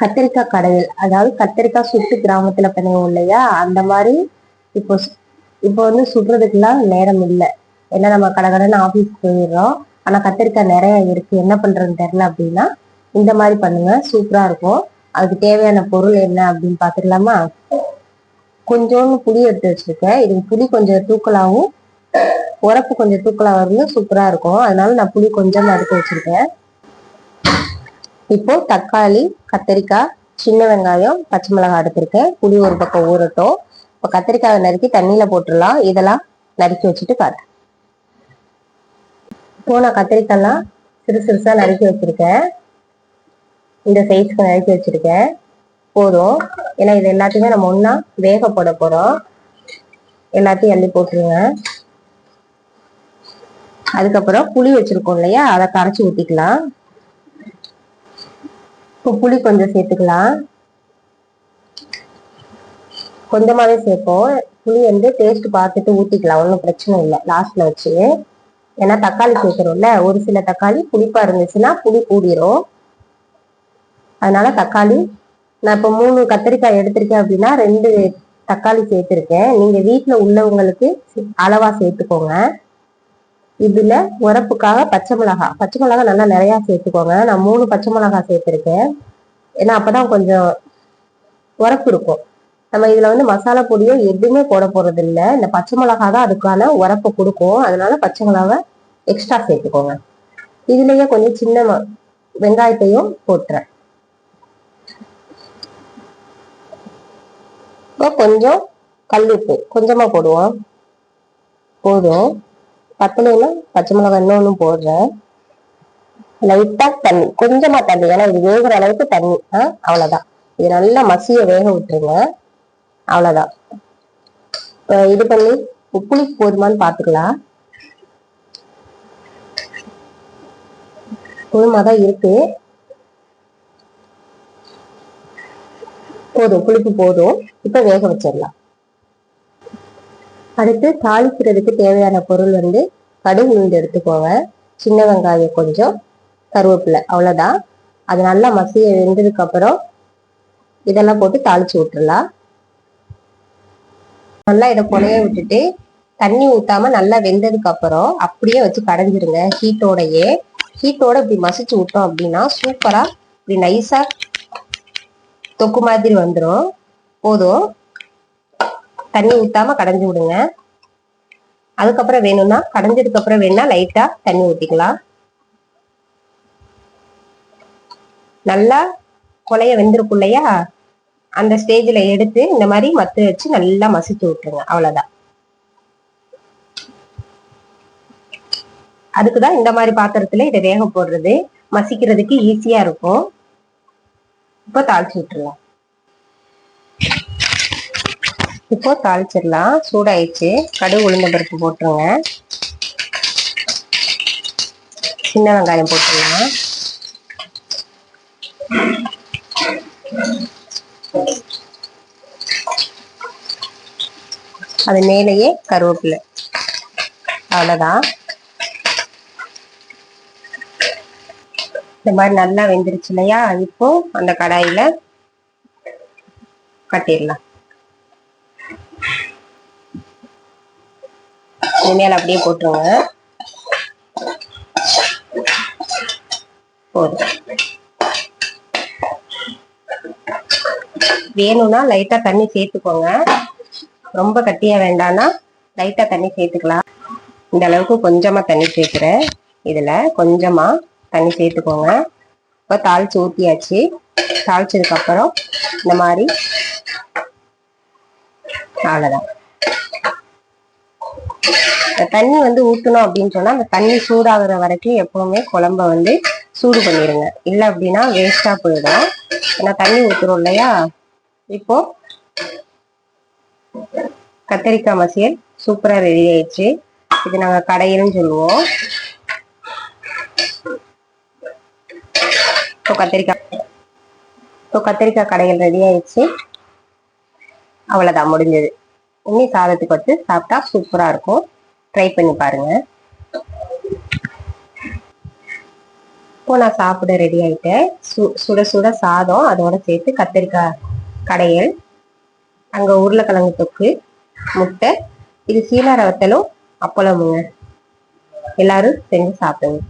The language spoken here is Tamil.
கத்திரிக்காய் கடையில் அதாவது கத்திரிக்காய் சுட்டு கிராமத்துல பண்ணுவோம் இல்லையா? அந்த மாதிரி இப்போ இப்போ வந்து சுடுறதுக்குலாம் நேரம் இல்லை. ஏன்னா நம்ம கடகடன்னு ஆஃபீஸ் போயிடுறோம். ஆனா கத்திரிக்காய் நிறைய இருக்கு. என்ன பண்றதுன்னு தெரியல அப்படின்னா இந்த மாதிரி பண்ணுங்க. சூப்பரா இருக்கும். அதுக்கு தேவையான பொருள் என்ன அப்படின்னு பாத்துக்கலாமா கொஞ்சோண்டு புளி எடுத்து வச்சிருக்கேன். இது புளி கொஞ்சம் தூக்கலாகவும் உரப்பு கொஞ்சம் தூக்கலா வரும் சூப்பரா இருக்கும். அதனால நான் புளி கொஞ்சமா எடுத்து வச்சிருக்கேன். இப்போ தக்காளி கத்திரிக்காய் சின்ன வெங்காயம் பச்சை மிளகாய் எடுத்திருக்கேன் புளி ஒரு பக்கம் ஊறட்டும். இப்போ கத்திரிக்காயை நறுக்கி தண்ணியில் போட்டுடலாம். இதெல்லாம் நறுக்கி வச்சுட்டு காட்டு இப்போ நான் கத்திரிக்காய்லாம் சிறு சிறுசாக நறுக்கி வச்சுருக்கேன். இந்த சைஸ்க்கு நறுக்கி வச்சுருக்கேன். போதும். ஏன்னா இது எல்லாத்தையுமே நம்ம ஒன்றா வேக போட போகிறோம் எல்லாத்தையும் அள்ளி போட்டுருங்க. அதுக்கப்புறம் புளி வச்சுருக்கோம் இல்லையா? அதை கரைச்சி ஊற்றிக்கலாம் இப்போ புளி கொஞ்சம் சேர்த்துக்கலாம். கொஞ்சமாகவே சேர்ப்போம். புளி வந்து டேஸ்ட் பார்த்துட்டு ஊற்றிக்கலாம் ஒன்றும் பிரச்சனை இல்லை. லாஸ்ட்டில் வச்சு. ஏன்னா தக்காளி சேர்க்குறோம்ல. ஒரு சில தக்காளி புளிப்பாக இருந்துச்சுன்னா புளி கூடிரும். அதனால தக்காளி நான் இப்போ மூணு கத்திரிக்காய் எடுத்திருக்கேன் அப்படின்னா ரெண்டு தக்காளி சேர்த்துருக்கேன். நீங்கள் வீட்டில் உள்ளவங்களுக்கு அளவாக சேர்த்துக்கோங்க. இதில் உரப்புக்காக பச்சை மிளகாய் பச்சை மிளகாய் நல்லா நிறையா சேர்த்துக்கோங்க. நான் மூணு பச்சை மிளகாய் சேர்த்துருக்கேன். ஏன்னா அப்பதான் கொஞ்சம் உரப்பு இருக்கும். நம்ம இதுல வந்து மசாலா பொடியோ எதுவுமே போட போறது இல்ல இந்த பச்சை மிளகா தான் அதுக்கான உரப்பு கொடுக்கும். அதனால பச்சை மிளகாவை எக்ஸ்ட்ரா சேர்த்துக்கோங்க. இதுலயே கொஞ்சம் சின்ன வெங்காயத்தையும் போட்டுறேன். கொஞ்சம் கல்லுப்பு கொஞ்சமா போடுவோம். போதும். பத்தலைன்னா பச்சை மிளகாய் இன்னொன்னு போடுறேன். லைட்டா தண்ணி. கொஞ்சமா தண்ணி. ஏன்னா இது வேகிற அளவுக்கு தண்ணி. ஆ அவ்வளவுதான். இது நல்லா மசிய வேக விட்டுருங்க. அவ்வளவுதான். இது பண்ணி புளி போதுமான்னு பாத்துக்கலாம். போதுமா தான் இருக்கு. போதும். புளிப்பு போதும். இப்ப வேக வச்சிடலாம். அடுத்து தாளிக்கிறதுக்கு தேவையான பொருள் வந்து கடுகு உளுந்து எடுத்துக்கோங்க. சின்ன வெங்காயம் கொஞ்சம். கருவேப்பிலை அவ்வளோதான் அது நல்லா மசிய வெந்ததுக்கு அப்புறம் இதெல்லாம் போட்டு தாளிச்சு விட்டுறலாம். நல்லா இதை புனைய விட்டுட்டு தண்ணி ஊத்தாம நல்லா வெந்ததுக்கு அப்புறம் அப்படியே வச்சு கடைஞ்சிருங்க. ஹீட்டோடையே ஹீட்டோட இப்படி மசிச்சு விட்டோம் அப்படின்னா சூப்பரா இப்படி நைஸா தொக்கு மாதிரி வந்துடும் போதும். தண்ணி ஊத்தாம கடைஞ்சி விடுங்க. அதுக்கப்புறம் வேணும்னா கடைஞ்சதுக்கு அப்புறம் வேணா லைட்டா தண்ணி ஊத்திக்கலாம். நல்லா கொலைய வெந்திருக்கும் இல்லையா? அந்த ஸ்டேஜ்ல எடுத்து இந்த மாதிரி மத்து வச்சு நல்லா மசித்து விட்டுருங்க. அவ்வளவுதான். அதுக்குதான் இந்த மாதிரி பாத்திரத்துல இதை வேக போடுறது. மசிக்கிறதுக்கு ஈஸியா இருக்கும். இப்போ தாளிச்சு விட்டுருலாம் இப்போ தாளிச்சிடலாம். சூடாயிடுச்சு. கடுகு உளுந்த பருப்பு போட்டுருங்க. சின்ன வெங்காயம் போட்டுடலாம். அது மேலேயே கருவேப்பிலை. அவ்வளவுதான். இந்த மாதிரி நல்லா வெந்துருச்சு இல்லையா? இப்போ அந்த கடாயில கட்டிடலாம். இனிமேல் அப்படியே போட்டுருங்க. போதும். வேணும்னா லைட்டா தண்ணி சேர்த்துக்கோங்க. ரொம்ப கட்டியா வேண்டாம்னா லைட்டா தண்ணி சேர்த்துக்கலாம். இந்த அளவுக்கு கொஞ்சமா தண்ணி சேர்க்கிறேன். இதுல கொஞ்சமா தண்ணி சேர்த்துக்கோங்க. இப்போ தாளிச்சு ஊத்தியாச்சு. தாளிச்சதுக்கு அப்புறம் இந்த மாதிரி அவ்வளவுதான். தண்ணி வந்து ஊத்தணும் அப்படின்னு சொன்னா அந்த தண்ணி சூடாகிற வரைக்கும் எப்பவுமே குழம்ப வந்து சூடு பண்ணிடுங்க இல்லை அப்படின்னா வேஸ்டா போயிடும். ஏன்னா தண்ணி ஊத்துறோம் இல்லையா? இப்போ கத்தரிக்காய் மசியல் சூப்பராக ரெடி ஆயிடுச்சு. இது நாங்கள் கடையிலும் சொல்லுவோம். இப்போ கத்திரிக்காய் இப்போ கத்திரிக்காய் கடைகள் ரெடி ஆயிடுச்சு. அவ்வளோதான் முடிஞ்சது. இனி சாதத்துக்கு வச்சு சாப்பிட்டா சூப்பராக இருக்கும். ட்ரை பண்ணி பாருங்க. இப்போ நான் சாப்பிட ரெடி ஆயிட்டேன். சு சுட சுட சாதம் அதோட சேர்த்து கத்திரிக்காய் கடையல். அங்கே உருளைக்கிழங்கு தொக்கு. முட்டை இது சீலார வத்தலும் அப்பளமுங்க. எல்லாரும் செஞ்சு சாப்பிடுங்க.